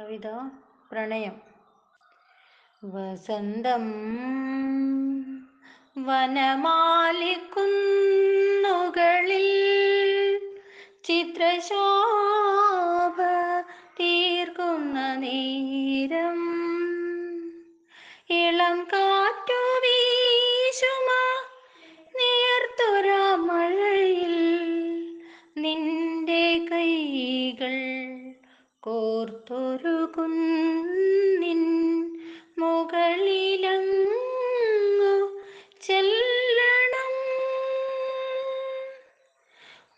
കവിത പ്രണയം. വസന്തം വനമാലിക്കുന്നുകളിൽ ചിത്രശോഭ തീർക്കുന്ന നേരം ഇളം കാറ്റു വീശുമ നേർത്തുര കോർത്തൊരു കുന്നിൻ മുകളിലങ്ങു ചെല്ലണം.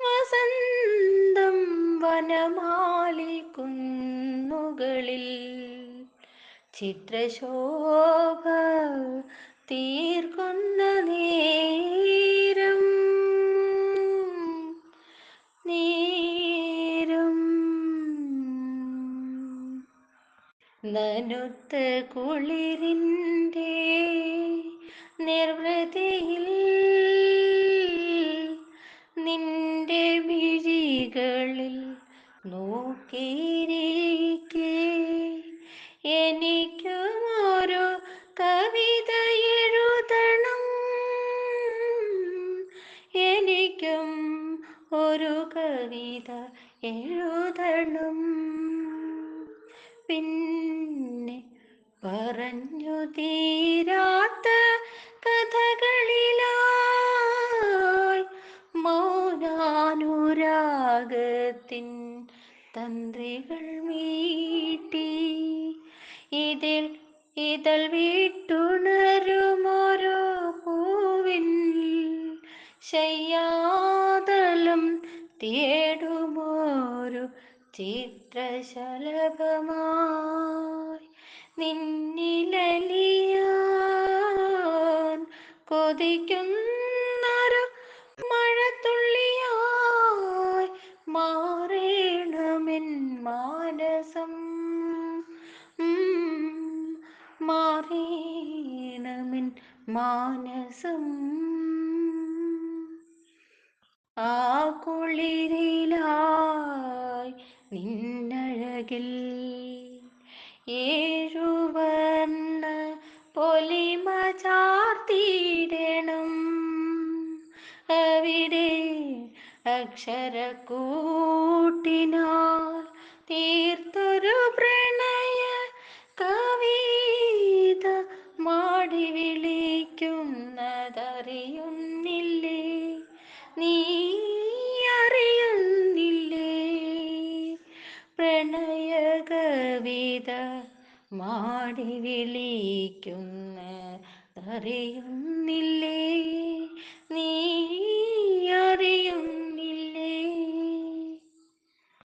വസന്തം വനമാലി കുന്നുകളിൽ ചിത്രശോഭ തീർക്കുന്ന നേരം നനുത്ത കുളിരിന്റെ നിർവൃതിയിൽ നിന്റെ വിഴികളിൽ നോക്കിയിരിക്കെ. എനിക്കും ഒരു കവിത എഴുതണം. എനിക്കും ഒരു കവിത എഴുതണം. പിന്നെ പറഞ്ഞു തീരാത്ത കഥകളിലായി മൗനാനുരാഗത്തിൻ തന്ത്രികൾ വീട്ടി ഇതിൽ ഇതൾ വീട്ടുണരുമാരോ പൂവിൻ ശയ്യാതലം തേടുമോരു ചിത്രശലഭമായി നിന്നിലലിയാൻ കൊതിക്കുന്നൊരു മഴത്തുള്ളിയായി മാറേണമെൻ മാനസം. മാറേണമെൻ മാനസം. ആ കുളിരിലായി നിന്നഴകിൽ ഏഴുവർണ പൊലിമ ചാർത്തിയിടണം. അവിടെ അക്ഷരക്കൂട്ടിനാൽ തീർത്തൊരു പ്രണയ കവിത മാടി കവിത മാടി വിളിക്കുന്നതറിയുന്നില്ലേ